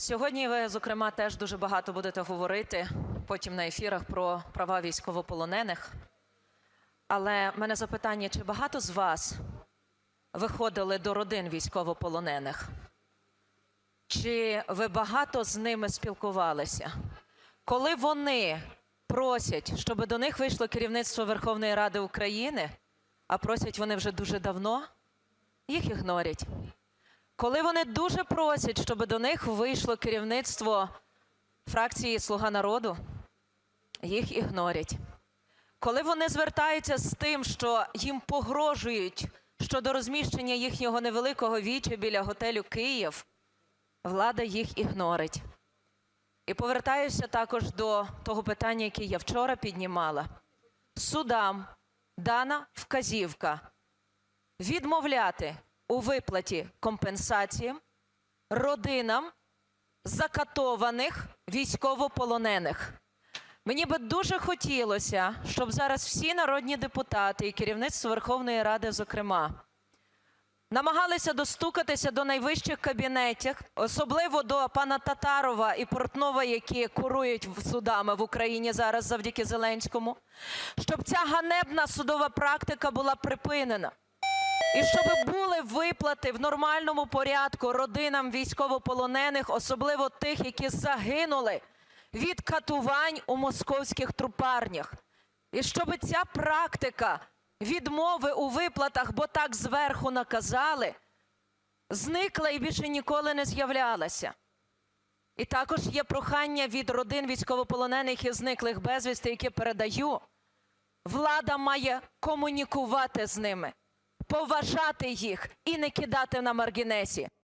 Сьогодні ви, зокрема, теж дуже багато будете говорити потім на ефірах про права військовополонених. Але в мене запитання: чи багато з вас виходили до родин військовополонених? Чи ви багато з ними спілкувалися? Коли вони просять, щоб до них вийшло керівництво Верховної Ради України, а просять вони вже дуже давно, їх ігнорять. Коли вони дуже просять, щоб до них вийшло керівництво фракції Слуга народу, їх ігнорять. Коли вони звертаються з тим, що їм погрожують щодо розміщення їхнього невеликого віча біля готелю Київ, влада їх ігнорить. І повертаюся також до того питання, яке я вчора піднімала. Судам дана вказівка відмовляти у виплаті компенсації родинам закатованих військовополонених. Мені би дуже хотілося, щоб зараз всі народні депутати і керівництво Верховної Ради, зокрема, намагалися достукатися до найвищих кабінетів, особливо до пана Татарова і Портнова, які курують судами в Україні зараз завдяки Зеленському, щоб ця ганебна судова практика була припинена. І щоб були виплати в нормальному порядку родинам військовополонених, особливо тих, які загинули від катувань у московських трупарнях. І щоб ця практика відмови у виплатах, бо так зверху наказали, зникла і більше ніколи не з'являлася. І також є прохання від родин військовополонених і зниклих безвісти, які передаю. Влада має комунікувати з ними, поважати їх і не кидати на маргінесі.